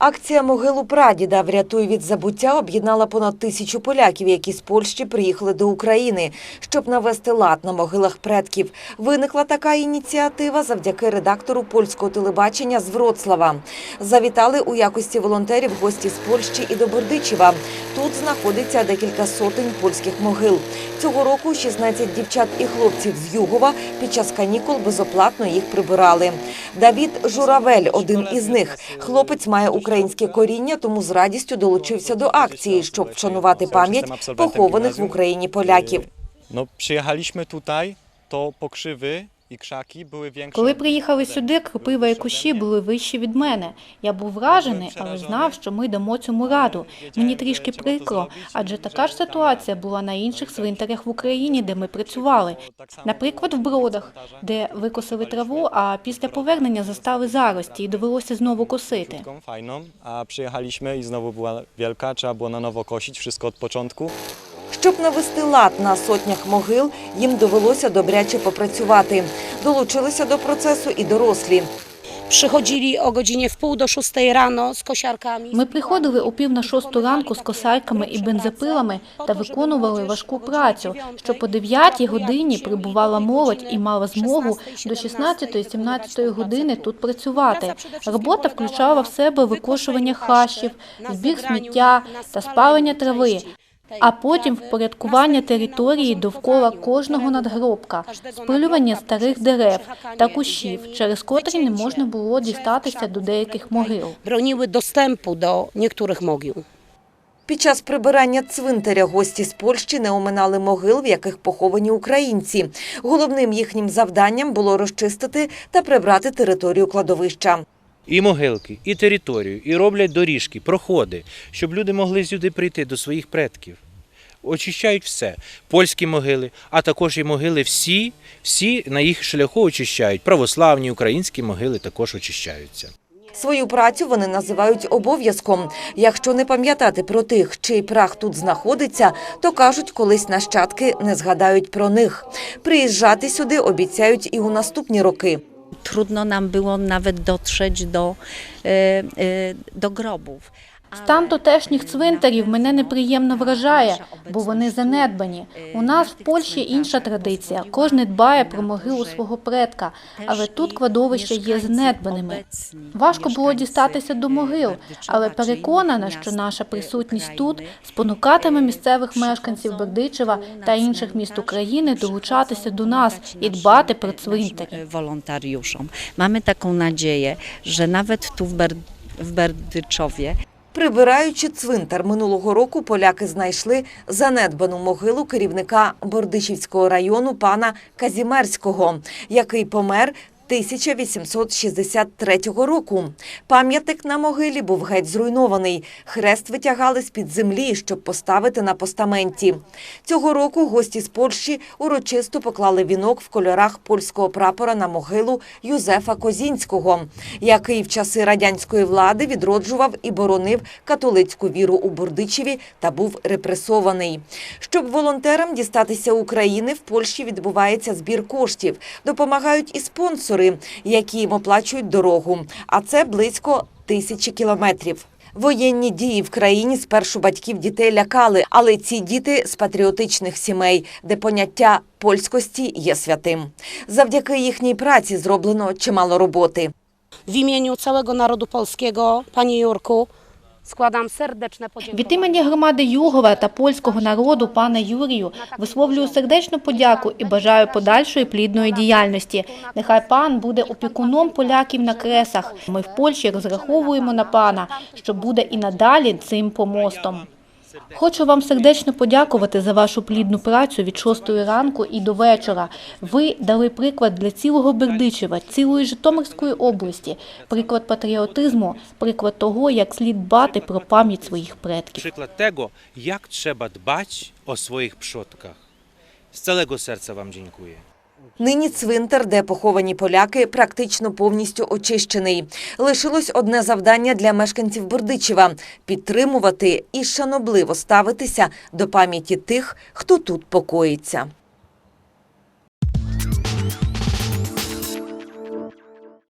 Акція могилу прадіда врятуй від забуття об'єднала понад тисячу поляків, які з Польщі приїхали до України, щоб навести лад на могилах предків. Виникла така ініціатива завдяки редактору польського телебачення з Вроцлава. Завітали у якості волонтерів гості з Польщі і до Бердичева. Тут знаходиться декілька сотень польських могил. Цього року 16 дівчат і хлопців з Югова під час канікул безоплатно їх прибирали. Давід Журавель один із них. Хлопець має українське коріння, тому з радістю долучився до акції, щоб вшанувати пам'ять похованих в Україні поляків. No, przyjechaliśmy tutaj, to pokrzywy Коли приїхали сюди, кропива і кущі були вищі від мене. Я був вражений, але знав, що ми дамо цьому раду. Мені трішки прикро, адже така ж ситуація була на інших свинтарях в Україні, де ми працювали. Наприклад, в Бродах, де викосили траву, а після повернення застали зарості і довелося знову косити. Przyjechaliśmy i znowu była wielka, trzeba było na nowo kosić wszystko od początku. Щоб навести лад на сотнях могил, їм довелося добряче попрацювати. Долучилися до процесу і дорослі. Przychodzili o godzinie w pół do szóstej rano z kosiarkami. Ми приходили о пів на шосту ранку з косарками і бензопилами та виконували важку працю, щоб по 9 годині прибувала молодь і мала змогу до 16-17 години тут працювати. Робота включала в себе викошування хащів, збір сміття та спалення трави. А потім впорядкування території довкола кожного надгробка, спилювання старих дерев та кущів, через котрі не можна було дістатися до деяких могил. Broniły dostępu do niektórych mogił. Під час прибирання цвинтаря гості з Польщі не оминали могил, в яких поховані українці. Головним їхнім завданням було розчистити та прибрати територію кладовища. і могилки, і територію, і роблять доріжки, проходи, щоб люди могли сюди прийти до своїх предків. Очищають все. Польські могили, а також і могили всі, всі на їх шляху очищають. Православні, українські могили також очищаються. Свою працю вони називають обов'язком. Якщо не пам'ятати про тих, чий прах тут знаходиться, то кажуть, колись нащадки не згадають про них. Приїжджати сюди обіцяють і у наступні роки. Trudno nam było nawet dotrzeć do, e, e, do grobów. Стан тутешніх цвинтарів мене неприємно вражає, бо вони занедбані. У нас в Польщі інша традиція. Кожен дбає про могилу свого предка, але тут кладовища є занедбаними. Важко було дістатися до могил, але переконана, що наша присутність тут спонукатиме місцевих мешканців Бердичева та інших міст України долучатися до нас і дбати про цвинтарі. Taką nadzieję, że nawet tu w, Ber- w Berdyczowie Прибираючи цвинтар минулого року, поляки знайшли занедбану могилу керівника Бордичівського району пана Казімерського, який помер 1863 року. Пам'ятник на могилі був геть зруйнований. Хрест витягали з-під землі, щоб поставити на постаменті. Цього року гості з Польщі урочисто поклали вінок в кольорах польського прапора на могилу Юзефа Козінського, який в часи радянської влади відроджував і боронив католицьку віру у Бордичеві та був репресований. Щоб волонтерам дістатися України, в Польщі відбувається збір коштів. Допомагають і спонсори, які їм оплачують дорогу. А це близько тисячі кілометрів. Воєнні дії в країні спершу батьків дітей лякали, але ці діти з патріотичних сімей, де поняття польськості є святим. Завдяки їхній праці зроблено чимало роботи. W цілого народу польського, пані Panie Jurku, сердечне подякування. Від імені громади Югова та польського народу пана Юрію висловлюю сердечну подяку і бажаю подальшої плідної діяльності. Нехай пан буде опікуном поляків на кресах. Ми в Польщі розраховуємо на пана, що буде і надалі цим помостом. Хочу вам сердечно подякувати за вашу плідну працю від 6 ранку і до вечора. Ви дали приклад для цілого Бердичева, цілої Житомирської області, приклад патріотизму, приклад того, як слід дбати про пам'ять своїх предків. Przykład tego, jak trzeba dbać o swoich przodkach. Z całego serca Wam dziękuję. Нині цвинтар, де поховані поляки, практично повністю очищений. Лишилось одне завдання для мешканців Бердичева – підтримувати і шанобливо ставитися до пам'яті тих, хто тут покоїться.